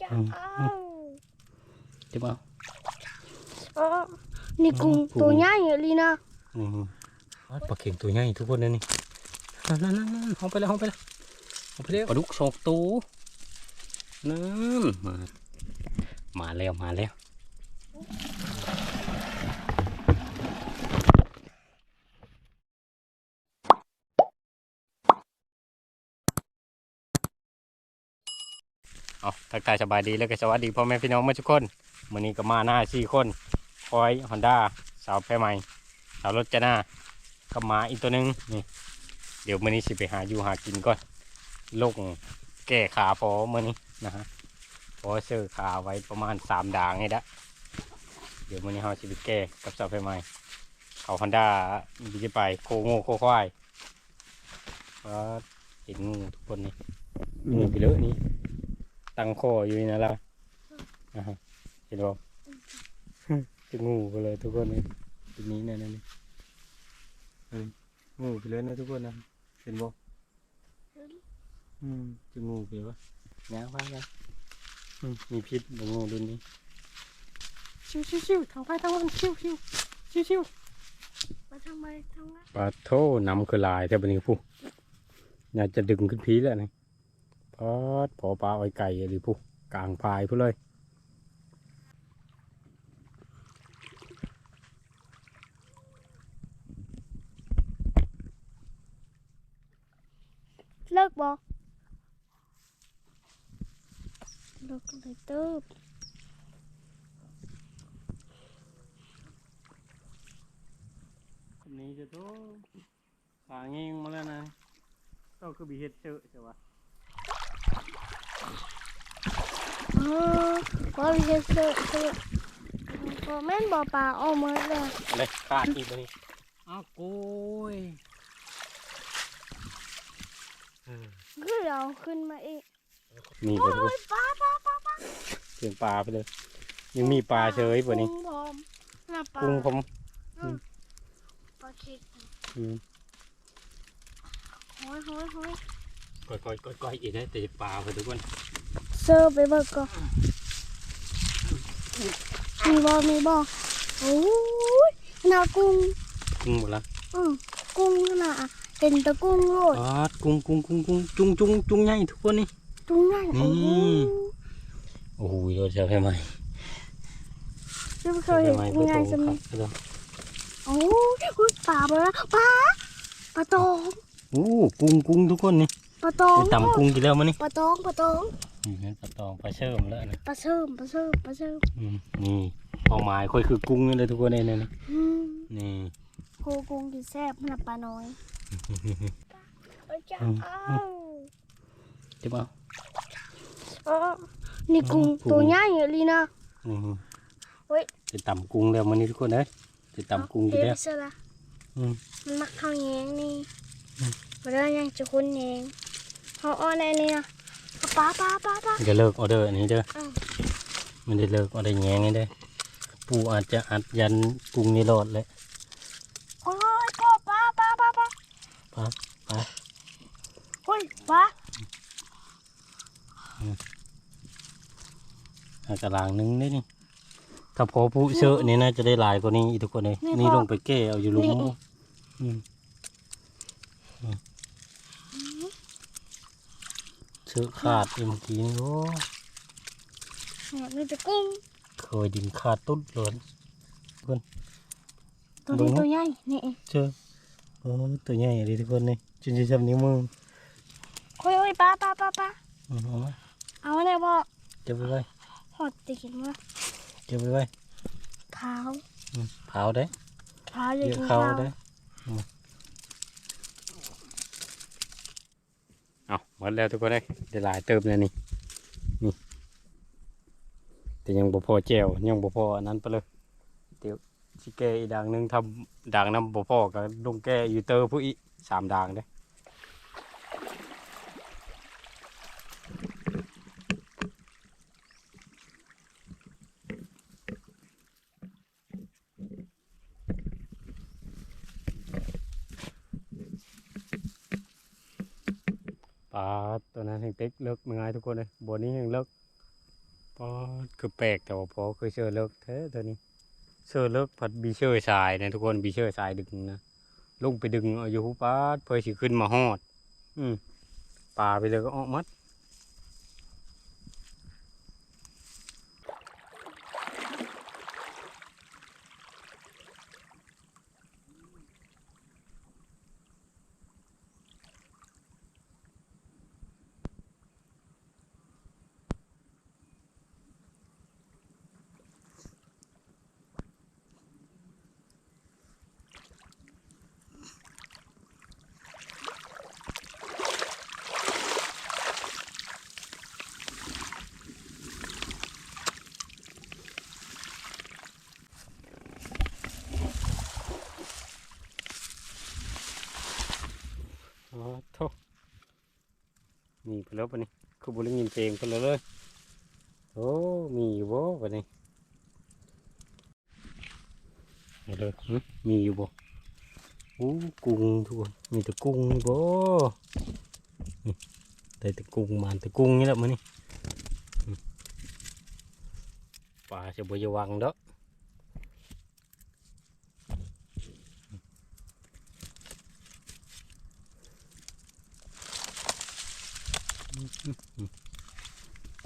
จะอืมเอาเจ็บเอาเออนี่กุ้งอืมกุ้งตัวใหญ่เลยนะนี่ปลาเข็งตัวใหญ่ทุกคนเลยนี่นั่นนั่นนั่นนั่นเอาไปแล้วเอาไปแล้วเอาไปแล้วปลาดุกสองตัวนั่นมา มาแล้วมาแล้ว ทักทายสบายดีแล้วก็สวัสดีพ่อแม่พี่น้องเมื่อทุกคนวันนี้ก็มาหน้าสี่คนคอยฮอนด้าสาวแพรใหม่สาวรถจะหน้ากับหมาอีกตัวหนึงนี่ เดี๋ยวมื้อนี้สิไปหาอยู่หากินก่อนลงแก้ขาพอมื้อนี้นะฮะพอเสื้อขาไว้ประมาณสามด่างให้ละเดี๋ยวมื้อนี้เราสิไปแก้กับสาวไฟใหม่เขาฮอนด้าดีจะไปโคงูโคควายเห็นงูทุกคนนี่งูไปเลยนี่ ตั้งคออยู่นี่นะล่ะนะฮะเห็นบ่จะงูไปเลยทุกคนนี่ทีนี้เนี่ยนี่เฮ้ยงูไปเลยนะทุกคนนะเห็นบ่อืมจะงูไปวะยาวว่าแล้วอืมมีพิษบ่งูรุ่นนี้ชิวชิวชิวทางไปทางมันชิวชิวชิวชิวมาทางไปทางนั้นปลาโทนำคือลายแต่บันนี้ผู้น่าจะดึงขึ้นพีแล้วนี่ พอดพอปลาอ้อยไก่หรือผู้กลางพายผู้เลยเลิกบ่เลิกเลยเติบคนนี้จะโตขาเงี้ยมาแล้วนะก็คือบีเฮ็ดเจอใช่ปะเออบ่มีเฮ็ดเสิร์ฟเสิร์ฟบ่แม่นบ่ปลาเอาหมดเลยเลยขาดอีกบันนี้อ้าวโกยเออคือเราขึ้นมาอีกนี่โอ้ไปทุกคนยปลาปลาปลาปลาเสียงปลาไปเลย ยังมีปลาเฉยกว่านี้กุ้งพร้อมน่าปลากุ้งผมปลาเค็กอืม โอ้ยโอ้ยโอ้ย ก้อยก้อยก้อยก้อยอีกได้แต่ปลาไปทุกคนเสิร์ฟไปเบิกก่อนมีบ่มีบ่โอ้ยน่ากุ้งกุ้งหมดละอืมกุ้งน่ะเป็นตะกุ้งโลดอ๋อกุ้งกุ้งกุ้งกุ้งจุงจุงจุงใหญ่ทุกคนนี่จุงใหญ่โอ้โหนี่โอ้โหเราจะไปไหม chưa จะเคยไปเห็นไหมยังไงประตูจะคมีรับโอ้ยอุ๊ยปลาเบอร์ปลาปลาตองโอ้กุ้งกุ้งทุกคนนี่ ปลาตองไปตำกุ้งกินแล้วมั้ยนี่ปลาตองปลาตองอืมนั่นปลาตองปลาเชื่อมแล้วนะปลาเชื่อมปลาเชื่อมปลาเชื่อมอืมนี่เป้าหมายค่อยคือกุ้งนี่เลยทุกคนนี่นี่นี่อืมนี่โคกุ้งกินแซ่บมันปลาน้อยจะอืมเอาเจ็บเอาเออนี่กุ้งกุ้งตัวใหญ่เลยนะนี่เฮ้ยจะตำกุ้งแล้วมันนี่ทุกคนเอ้ยจะตำกุ้งกินเฮ้แล้ยวเสือละอืมมันมักข้าวแยงนี่อืมมาได้ยังจะคุ้นแยง เขาอ้อนอะไรเนี่ยปลาปลาปลาปลาจะเลิกออเดอร์อันนี้เด้ออืมมันได้เลิกออเดอร์แงงนี่เด้อปูอาจจะอัดยันกุ้งนี่รอดเลยโอ้ยปลาปลาปลาปลาปลาปลาปลาเฮ้ยปลาหากระลางหนึงได้นี่ถ้าพอผู้เชอะนี่น่าจะได้หลายกว่านี้อีกทุกคนเลยนี่ลงไปแก้เอาอยู่หลุม อืมอืมเชอะขาดอีกเมื่อกี้นี่โอ้เนี่ยมีแต่กุ้งเคยดินขาดตุ๊ดเลยตัวเบิ่นี้งตัวใหญ่นี่เจอโอ้ตัวใหญ่เลยทุกคนนี่จนจะจำนิ้วมือโอ้ยโอ้ยปลาปลาปลาปลาอืมเอามาเอาเนี่ยพ่อเก็บไปไว้หอดตีนว่าเก็บไปไว้เท้าอืมเผาได้เท้าอเยยู่อะที่เขาเท้าได้อืม เอาหมดแล้วทุกคนเลยได้หลายเติมเลยนี่นี่แต่ยังบ่พอแจวยังบ่พออันนั้นไปเลยเดี๋ยวสิแกอีกด่างหนึงทำด่างน้ำบ่พอกับลงแกอยู่เตอร์ผู้อีสามด่างเด้ ปลา ตัวนั้นแห่งเต็กเลิกมันง่ายทุกคนเลยบัวนี้แห่งเลิกพอคือแปลกแต่ว่าพอเคยเชื่อเลิกเท่ตัวนี้เชื่อเลิกผัดบีเชอร์สายนะทุกคนบีเชอร์สายดึงนะลงไปดึงอายู่หูปาดเพื่อสิขึ้นมาหอด อืมปลาไปเลยก็ออกมัด อ๋อโทษ มีไปแล้วปะนี่คือบุรียินเพลงไปแล้วเลยโอ้มีอยู่บ่ปะนี่เอาเลยหึมีอยู่บ่โอ้กุ้งทุกคนมีแต่กุ้งบ่นี่แต่กุ้งมันแต่กุ้งนี่แหละมันนี่ปลาจะบ่ยวังเด้อก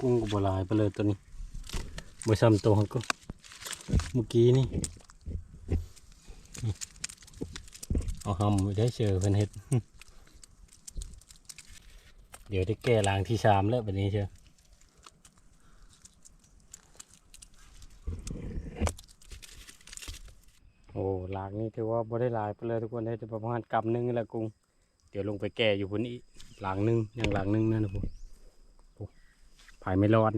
ุ้งก็บลายไปเลยตัวนี้บ่ซ้ำตัวก็เมื่อกี้นี่เอาหำไว้ได้เจอเพิ่นเฮ็ด เดี๋ยวได้แก้ล้างที่ชามแล้วแบบนี้เชียวโอ้ลางนี่ถือว่าบ่ได้ลายไปเลยทุกคนได้ประมาณกำหนึงนี่แหละกุ้งเดี๋ยวลงไปแก้อยู่พุ่นอีกล้างหนึงอย่างหล้างหนึงนั่นนะผม ผายไม่ร้อน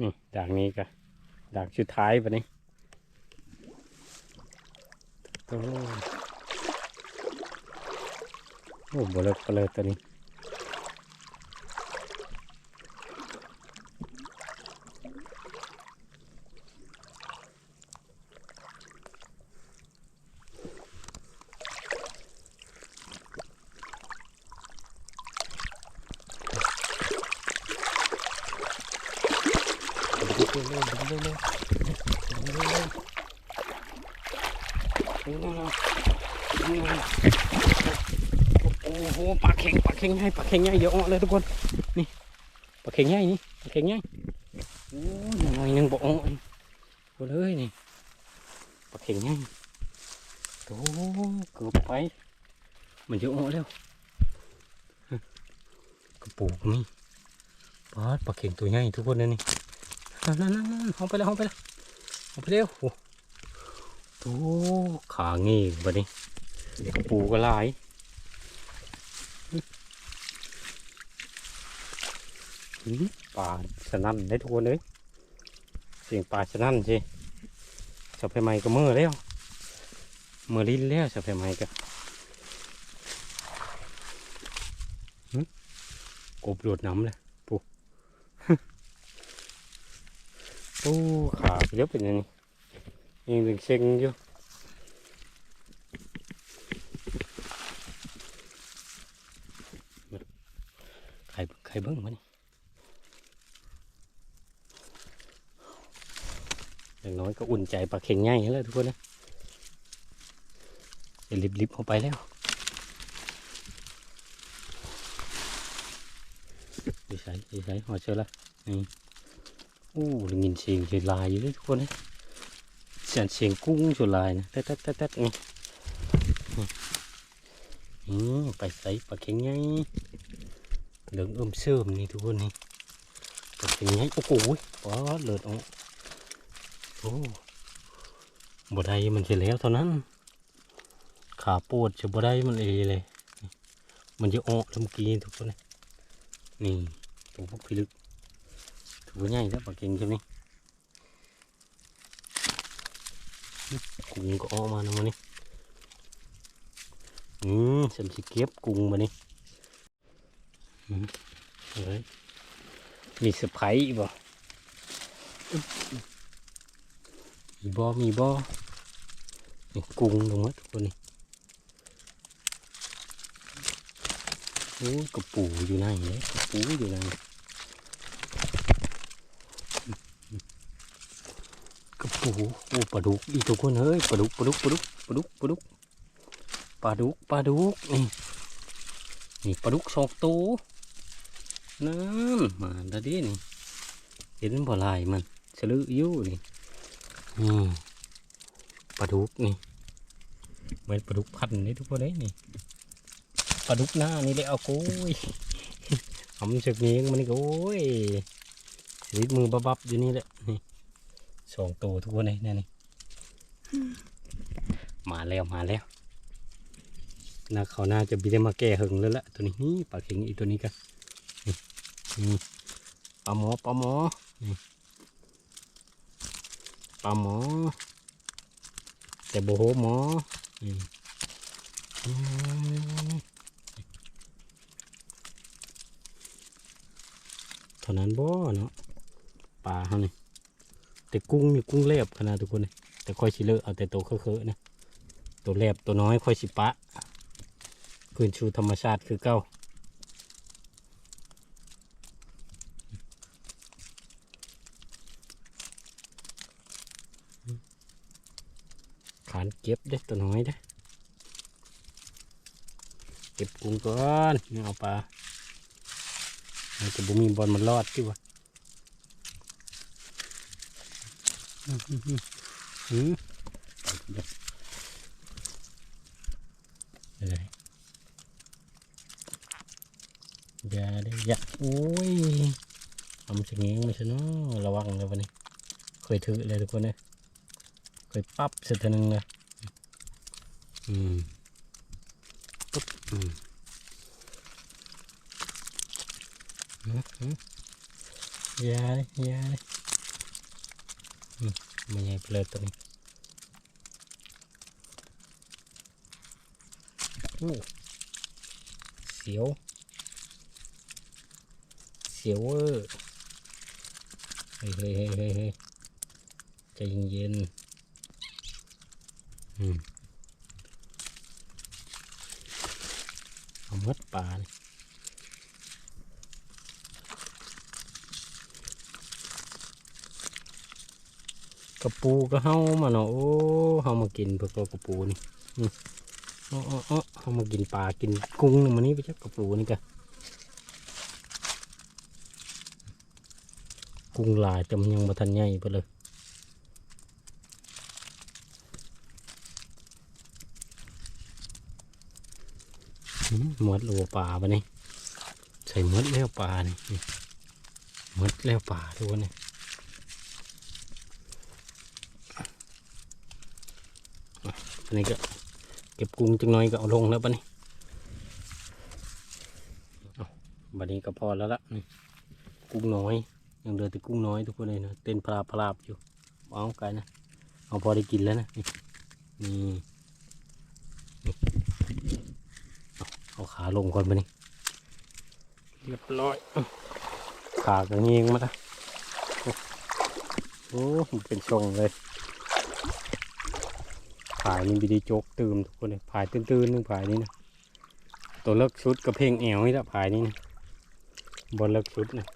นี่ดากนี้ก็ดากชุดท้ายปะนี่โอ้โอ้บเลิกเลยตัวนี้ โอ้โหปลา เข็งปลาเข็งใหญ่ปลาเข็งใหญ่เยอะเลยทุกคน นี่ปลาเข็งใหญ่นี่ปลาเข็งใหญ่โอ้ยหน่อยหนึงบอกอ่อนหมดเลยนี่ปลาเข็งใหญ่โอ้เกือบไป มันจะอ่อนแล้วกระปุกนี่ปลาปลาเข็งตัวใหญ่ทุกคนเลยนี่นั่นนั่นนั่นเอาไปแล้วเอาไปแล้วเอาไปเร็วโอ้โหขาเงี้ยบดนี้กระปูก็ลาย อืม ป่าสนั่นได้ทุกคนเลยเสียงป่าสนั่นสิสับไฟไหม้ก็เมื่อแล้วเมื่อลิ้นแล้วสับไฟไหม้ก็กบหลดน้ำเลยปุ๊โอ้ขาเยอะเป็นยังไงยังเป็นเซ็งอยู่ใครใครเบิ้งมัน อย่างน้อยก็อุ่นใจปลาเข็งง่ายแล้วทุกคนนะจะรีบๆเข้าไปแล้วดีใส่ดีใส่หอเชอละนี่อู้ได้ยินเสียงเสียลายอยู่เลยทุกคนนะเสียงเสียงกุ้งเสียลายนะแต๊ดแต๊ดแต๊ดแต๊ดนี่อืมไปใส่ปลาเข็งง่ายเหลืองเอิ่มเสื่อมนี่ทุกคนนี่ปลาเข็งง่ายโอ้โหปลาเลือดออก โอ้บ่ได้มันเสียแล้วเท่านั้น ขาปวดจะบ่ได้มันเอเลย มันจะออกแล้วเมื่อกี้ทุกคนเลยนี่ตัวพวกพิลึกตัวใหญ่แล้วปลาเก่งใช่ไหมกุ้งก็ออกมานะมันนี่อืมฉันสิเก็บกุ้งมานี่อืมเฮ้ยมีเซอร์ไพรส์อีกบ่ มีบ่อมีบ่อนี่กุ้งลงมาทุกคนนี่โอ้กระปูอยู่ไหนเลยกระปูอยู่ไหนกระปูโอ้ปลาดุกอีทุกคนเฮ้ยปลาดุกปลาดุกปลาดุกปลาดุกปลาดุกปลาดุกปลาดุกนี่นี่ปลาดุกสองตัวนั่นมาแล้ดีนี่เห็นบ่ลายมันสลืออยู่นี่ อืมปลาดุกนี่เหมือนปลาดุกพันธุ์นี่ทุกคนเอ้ยนี่ปลาดุกหน้านี่ได้เอาโก้ยทำจากนี้มันนี่ก็โอ้ยลิดมือบับๆอยู่นี่แหละนี่สองตัวทุกคนเลยนี่นี่มาแล้วมาแล้วนาเขาน่าจะบิได้มาแก้หึงแล้วละตัวนี้นี่ปลาเข็งอีกตัวนี้กันนี่นี่ปลาหมอปลาหมอนี่ ปลาหมอ แต่โบโหหมอนี่อืมเท่านั้นบ่เนาะปลาเขานี่แต่กุ้งนี่กุ้งแลบขนาดทุกคนเลยแต่ค่อยสิเลอะเอาแต่ตัวเคอะๆนะตัวแลบตัวน้อยค่อยสิปะคืนชูธรรมชาติคือเก้าขาน เก็บได้ตัวน้อยได้เก็บกุ้งก่อนเอาปลาจะบุมีบอลมันรอดที่วะอืมอืมอืมอืมอะไรอย่าได้อย่าโอ้ยทำสิ่งนี้ไม่ใช่เนาะระวังเลยวันนี้ เคยถือเลยทุกคนเนี่ยเคยปั๊บเสร็จทีนึงเลย อืมปุ๊บอืมอืมอืมอย่าเลยอย่าเลยไม่ใช่เพลิดตั วัดปลากระปูก็เฮามาเนาะโอ้เฮามากินเพื่อกระปูนี่อืมอ๋ออ๋ออเฮามากินปลากินกุ้งมันนี่ไปจักกระปูนี่กะกุ้งลายแต่มันยังมาทันใหญ่ไปเลยอื มดโลปลาปะนี่ใส่มดแล้วปลานี่มดแล้วปลาทุกคนนี่อันนี้ก็เก็บกุ้งจังน้อยก็เอาลงแล้วปะนี่เอบัดนี้ก็พอแล้วละนี่กุ้งน้อยยังเหลือแต่กุ้งน้อยทุกคนเลยนะเต้นพลาพลาบอยู่เอาไกลนะเอาพอได้กินแล้วนะนี่เอาเอา ขาลงก่อนปะนี่เรียบร้อยเอาขาก็เงียงมาละโอ้โอ้มันเป็นทรงเลยผายนี่บีดีโจกตื่มทุกคนเลยผายตื้นๆนึงผายนี่นะตัวเลิกชุดกับเพลงแอวนี่ละผายนี่นะบนเลิกชุดนะ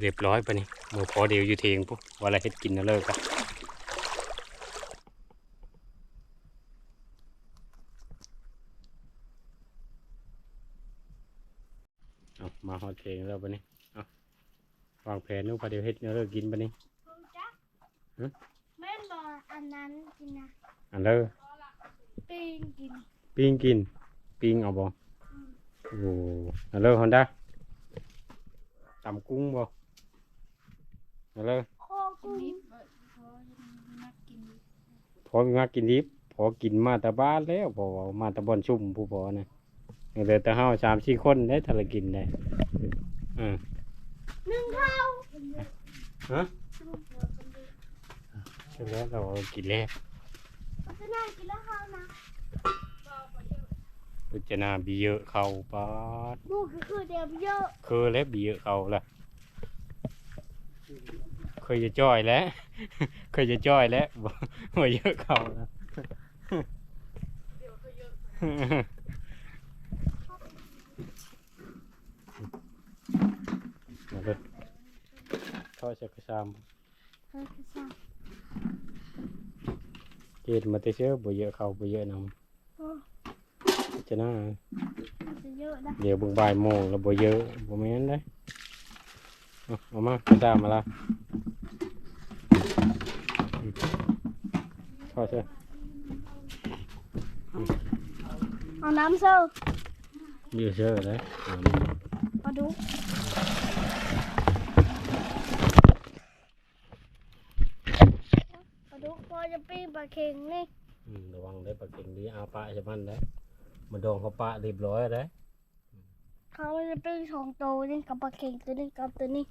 เรียบร้อยปะนี่โมพอเดียวอยู่เทียงปุ๊บวันละเฮ็ดกินนะเลิกอะเอามาฮอดเพลงแล้วปะนี่เอาวางแผนนู่นพอเดี๋ยวเฮ็ดเนื้อเลิกกินปะนี่คุณจ๊ะฮะแม่นบออันนั้นกินนะ อันเด้อปิ้งกิน ปิ้งกิน ปิ้งเอาบ่โอ้อันเด้อฮอนด้าตำกุ้งบ่ อันเด้อโคกุ้งพอมีมากินดิบพอกินมาแต่บ้านแล้วพอมาแต่บ่อนชุ่มผู้พอนะยังเหลือแต่เฮาสามสี่คนได้ถ้าละกินได้อ่าหนึ่งเท่าฮะเสร็จแล้วเรากินแล้วพัฒนากินแล้วข้าวนะพิจารณาบีเยอะเข้าปาดบูคือคือเดียวเยอะเคยแล้วบีเยอะเข้าละ เคยจะจ้อยแล้ว เคยจะจ้อยแล้วบ่เยอะเขาแล้วมันก็ทอดเชกซามเออคือซ่าเกตมาเตเชื่อบ่เยอะเขาบ่เยอะน้ำจะน่าเดี๋ยวบึงบ่ายโมงแล้วบ่เยอะบ่แม่นได้เอาเอามาข้าวจ้ามาละอืมท อดเชื่อเอาน้ำเซอร์เยอะเชื่อเลยอืมมาดูมาดูพอจะปิ้งปลาเค็งนี่อืมระวังได้ปลาเก่งดีอาปะจะมันได้มันดองเขาปะเรียบร้อยได้เขาจะปิ้งสองตัวนี่กับปลาเค็งตัวนี้กับตัวนี้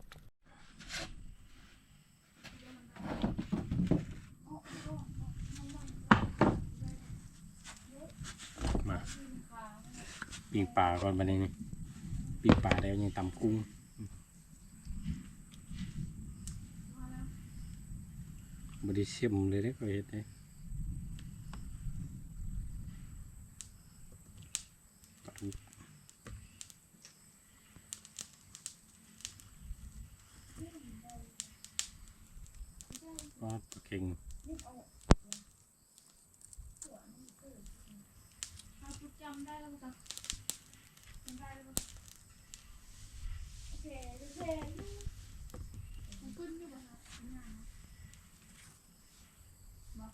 ปิ้งปลาก่อนบัดนี้นี่ปิ้งปลาแล้วยังตำกุ้งบไดิชิมเลยได้ก็เห็ดได้ปลาดุกปลาปลาเค็งจำได้แล้วจ้ะจำได้แล้ว โอเคโอเคมันขึ้นอยู่ป่ะคะงานบอก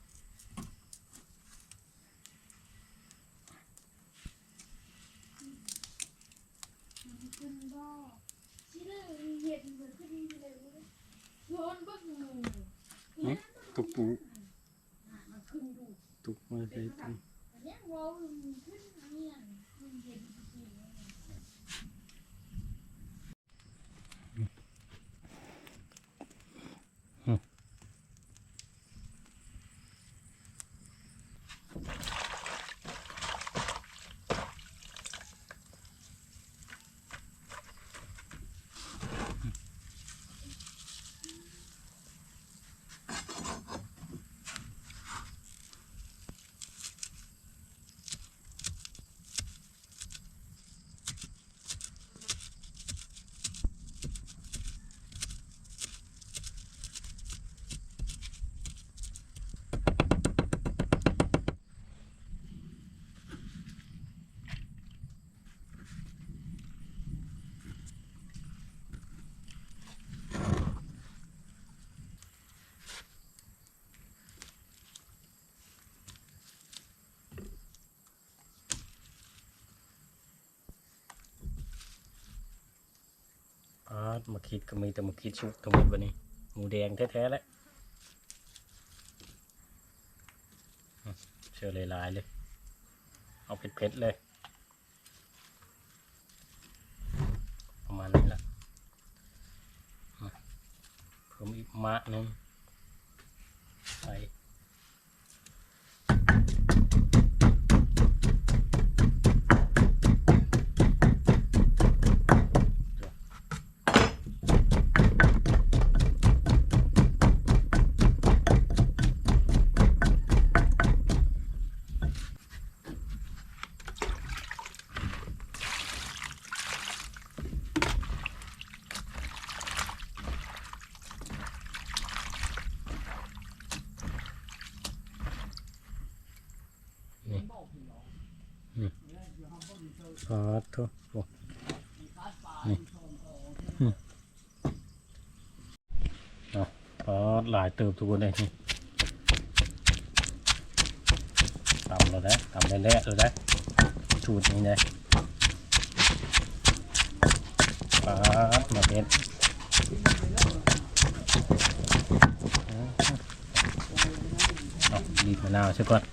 มันขึ้นบ่ที่เรื่องเห็ดมันขึ้นเลยโยนบึ้ง ตุกปู มันขึ้นดู ตุกมาใส่ตุก อันเนี้ยเราขึ้นเนี่ยขึ้นเห็ดจริงๆ อ๋อ มาคิดก็มีแต่มาคิดชุกทั้งหมดวันนี้หมูแดงแท้ๆแล้วเชื่อเลยลายเลย เอาเผ็ดๆเลย ประมาณนี้ละอืมเพิ่มอีกมะหนึงใส่ ซอสทุกนี่อืมเอาซอสหลายเติบทุกคนเลยนี่ตำเราได้ตำได้แล้วเราได้สูตรนี้เลยปาดมาเป็นเอาบีมะนาวซะก่อน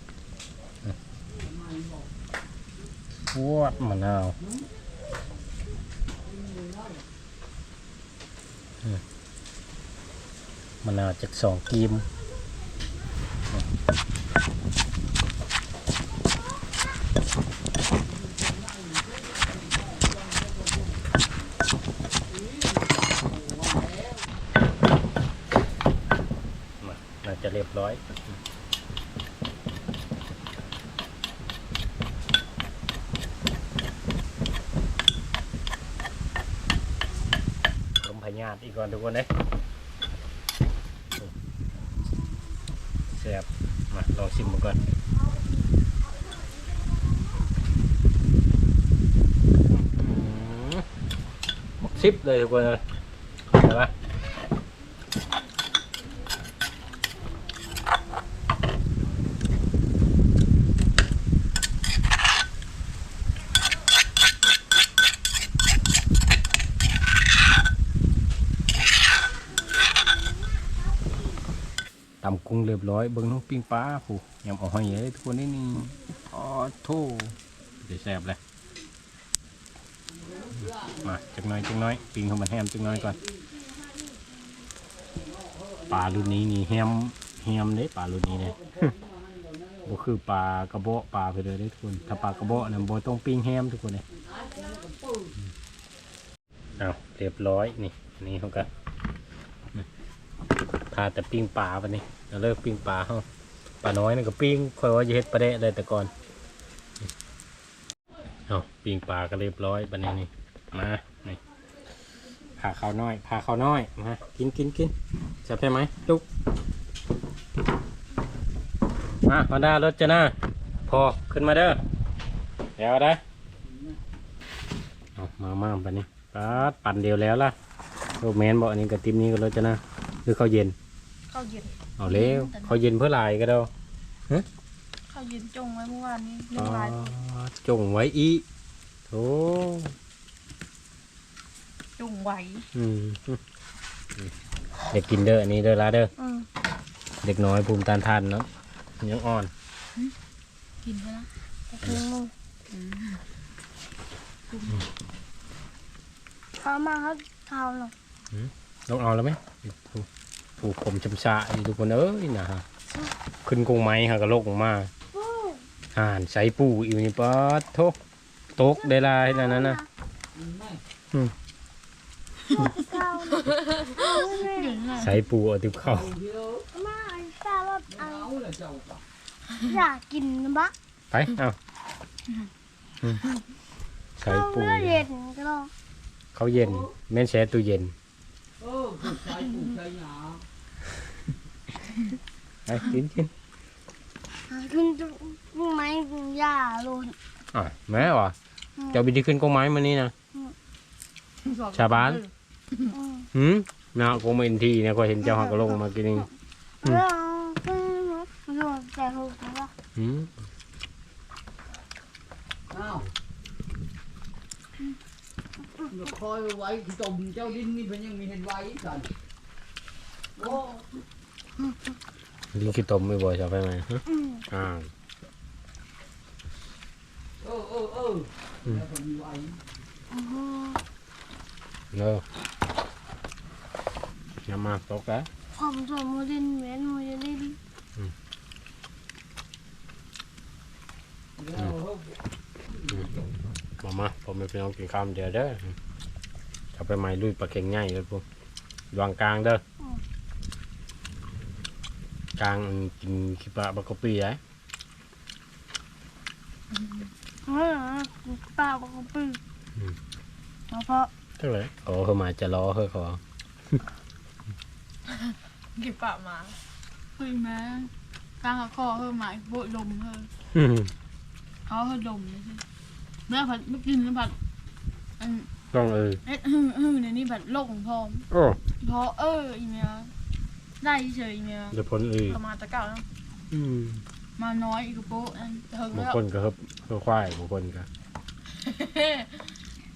พวดมะนาวมะนาวจากสองกีมมาน่าจะเรียบร้อยาดอี ก่อนทุกคนเด้แซ่บมาลองชิมมันก่อนอืมหมกซิปเลยทุกคนเลย ตำกุ้งเรียบร้อยเบิ้งน้องปิ้งปลาผู้ยำเอาให้เลยทุกคนนี่นี่อ๋อโธ่เดี๋ยวแซ่บเลยมาจักน้อยจักน้อยปิ้งให้มันแฮมจักน้อยก่อนปลารุ่นนี้นี่แฮมแฮมเด้ปลารุ่นนี้เนี่ยก็คือปลากระเบาะปลาไปเลยเด้ทุกคน ถ้าปลากระเบาะเนี่ยบต้องปิ้งแฮมทุกคนเลยเอาเรียบร้อยนี่นนี้เขาก็ พาแต่ปิ้งปลาปะนี่เราเลิกปิ้งปลาเฮาปลาน้อยนี่ก็ปิ้งคอยว่าจะเฮ็ดปลาเดะเลยแต่ก่อนเอาปิ้งปลาก็เรียบร้อยปะนี่นี่มานี่พาข้าวน้อยพาข้าวน้อยมากินกินกินจะใช่ไหมลุกมามาด้ารถจะหน้าพอขึ้นมาเด้อเดี๋ยวได้เอามามาปะนี่ปาดปั่นเดียวแล้วล่ะโรแมนบอกอันนี้กับติมนี้ก็รถจะหน้า หรือข้าวเย็นข้าวเย็นเอาเร็วข้าวเย็นเพื่อลายก็ได้ข้าวเย็นจงไว้เมื่อวานนี้เรื่องลายจงไว้อีโถจงไว้อืมเด็กกินเด้ออันนี้เด้อละเด้ออืมเด็กน้อยภูมิต้านทานเนาะยังอ่อน กินใช่ไหมถึงมึงเขามาเขาเท้าหรอกต้องเอาแล้วไหม ผูกผมชำชาอยู่ทุกคนเอ้ยนะฮะขึ้นกรงไม้ฮะก็โลกออกมาห่านใส่ปูอีกนี่ปัดโทตกได้ลายแล้วนั่นนะเท้าเอาแม่ใส่ปูเอาติบเข้ามาไอ้ตาลดเอาอยากกินนะบะไปเอาอืมใส่เอาปูเนื้อเย็นก็ได้เขาเย็นแม่นแช่ตู้เย็นเออผู้ชายผู้ชายหนา ไปกินกินขึ้นจุไม้หญ้าโลนอะแม่วะเจ้าบินที่ขึ้นกองไม้มานี่นะ ชาวบ้านอืมหืมนากงมาอินทีเนี่ยก็เห็นเจ้าหักกระลงมากินเองแล้วขึ้นโลนแต่หูนะบะหืมอ้าวอย่าคอยไว้ที่ตมเจ้าดินนี่เพิ่นยังมีเห็นไว้กันโอ้ ลิงขี้ตมไม่บ่อยชอบไปไหมฮะอ่าเออเออเออแล้วก็มีไว้อืมเนาะยามาตกแล้วผมสวยโมเดลเหมือนโมเดลลิแล้วเฮามามาผมไม่เป็นน้องกินข้าวเดี๋ยวเด้อจะไปใหม่ลุยปลาเข็งง่ายเลยพวกดวงกลางเด้อ กลางกินขี้ปลาบักกะปีไอ้เออป้าบอกว่าปื้อเพราะเท่าไหร่โอ้เขามาจะรอเฮ้ยขอกี่ปะมาเฮ้ยแม่กลางคอเฮ้ยหมายโบยลมเฮ้ยเขาเฮ้ยลมเลยสิเมื่อผัดไม่กินแล้วผัดอันต้องเออเอ็ดฮึ่งฮึ่งในนี่ผัดโลกของพร้อมโอ้พอเอออีเมีย ได้เฉยอีเมียเดี๋ยวพ้นเออประมาณตะเก่าแล้วอืมมาน้อยอีกโป๊ะอันเถิงบางแล้วคนก็เฮิบเฮิบควายบางคนก็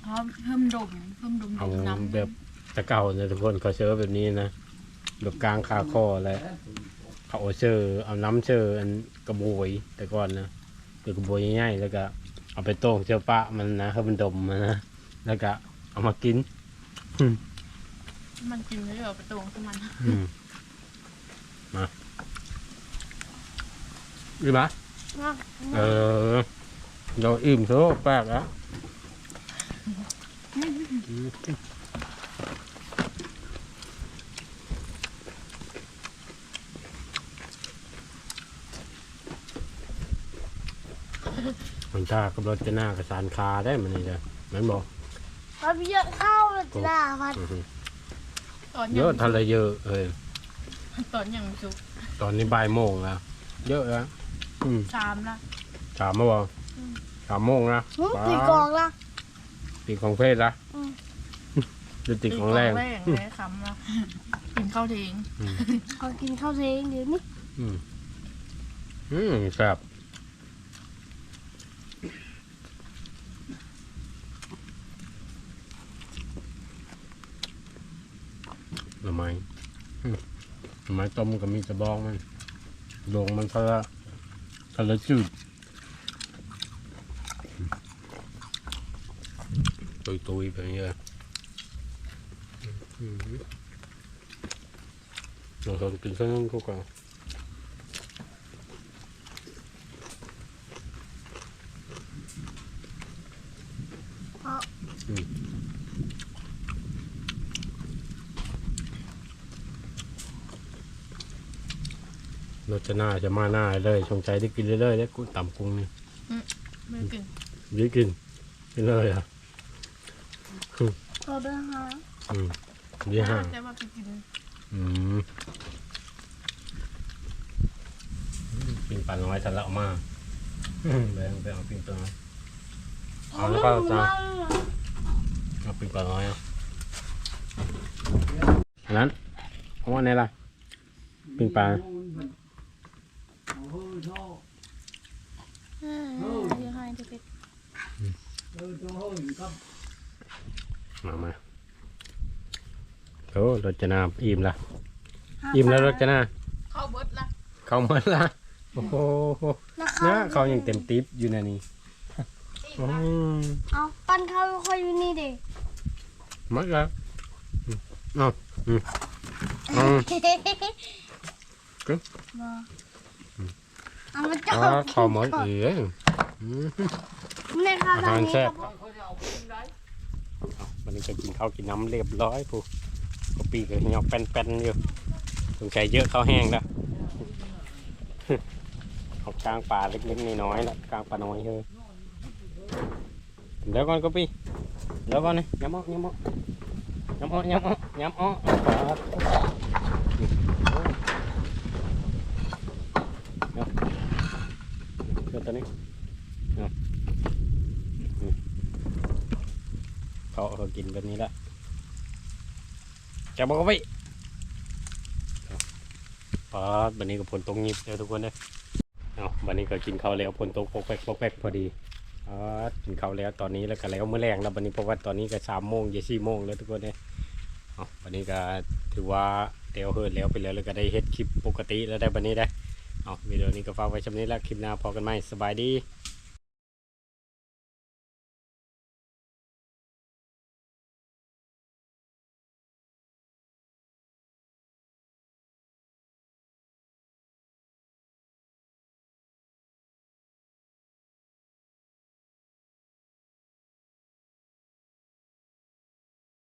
เขาเพิ่มดมเพิ่มดมเอาน้ำแบบตะเก่าเนี่ยทุกคนเขาเชื่อแบบนี้นะแบบกลางคาคออะไรเขาเอาเชื่อเอาน้ำเชื่ออันกระบวยแต่ก่อนนะคือกระบวยง่ายๆแล้วก็ เอาไปต้มเชื่อปะมันนะให้มันดมมันนะแล้วก็เอามากิน มันกินแล้วเดี๋ยวเอาไปตวงขึ้นมันอืม มาอีบ้านะเออ เราอิ่มโซ่แปลกแล้วมันตากับรถจะหน้ากับสารคาได้มันนี่จ้ะมันบอกพอพี่เยอะเข้าเลยจ้าพัดอื้อหือตอนเยยัอะงทะเลเยอะเอ้ย ตอนยังสุกตอนนี้บ่ายโมงแล้วเยอะแล้วอืมสามละสามโมงอืมสามโมงนะหึปีกองละปีของเพศละอืมดูติของแรง แรงเลยคำละกินข้าวทิ้งอืมเอากินข้าวเองเดี๋ยวนี้อืมอืมครับหน่อไม้อืมหน่อ ไม้ต้มก็มีจะบองมันลงมันทะละทะละจืดตุยตุยๆไปเยอะอืมเราคนกินเส้นก็ก่อน รส จะหน้าจะมาหน้าเลยชงใจได้กินเรื่อยๆแล้วกูต่ำกุ้งนี่ไม่กินได้กินกินเลยอะพอไปหาอืมยี่ห้าแต่ว่าไปกินอืมปิงปลาน้อยฉันละเอามาอืมแบงไปเอาปิงปลาน้อยเอาแล้วก็จ้าเอาปิงปลาน้อยเอาอันนั้นเอาว่าไหนล่ะปิงปลาเอาเฮ้ยโทษ เออเดี๋ยวให้จะไป เอ อตัวเฮ้ยครับมามาโอ้รสจะนาอิ่มละอิ่มแล้วรสจะนาข้าวเบิดละเขาหมดละโอ้โหแล้วนะเขายังเต็มติ๊บอยู่ในะนี่อืมเอาปั้นข้าวค่อยอยู่นี่เด็กหมดแล้วอืมเอาอืมอืมกึ๊บเอามาจับอ๋อเขาหมดเอ งอืมในข้าวอาหารนี้แซ่บครับเขาจะเอาไปได้วันนี้ก็กินข้าวกินน้ำเรียบร้อยผู้ก็ปีกก็ยังแป้นๆอยู่สงสัยเยอะข้าวแห้งแล้วเอากลางป่าเล็กๆน้อยๆละกลางป่าน้อยเฮ้ยเดี๋ยวก่อนก็ปีเดี๋ยวก่อนนี่ย้ำอ้อย้ำอ้อย้ำอ้อย้ำอ้อย้ำอ้อเดี๋ยวเดี๋ยวตัวนี้เอาอืม เขาเขากินแบบนี้ละจะบอกไปปาดวันนี้ก็ผลตรงยิบเดี๋ยวทุกคนเลยเอาวันนี้ก็กินข้าวแล้วฝนตกปกแปกปกแปกพอดีอ๋อกินข้าวแล้วตอนนี้แล้วก็แล้วเมื่อแรงแล้ววันนี้เพราะว่าตอนนี้ก็สามโมงจะสี่โมงแล้วทุกคนเนี่ยเอาวันนี้ก็ถือว่าเดียวเฮิร์แล้วไปแล้วแล้วก็ได้เฮ็ดคลิปปกติแล้วได้วันนี้ได้เอาวิดีโอนี้ก็ฝากไว้ชำนี้แล้วคลิปหน้าพอกันไหมสบายดี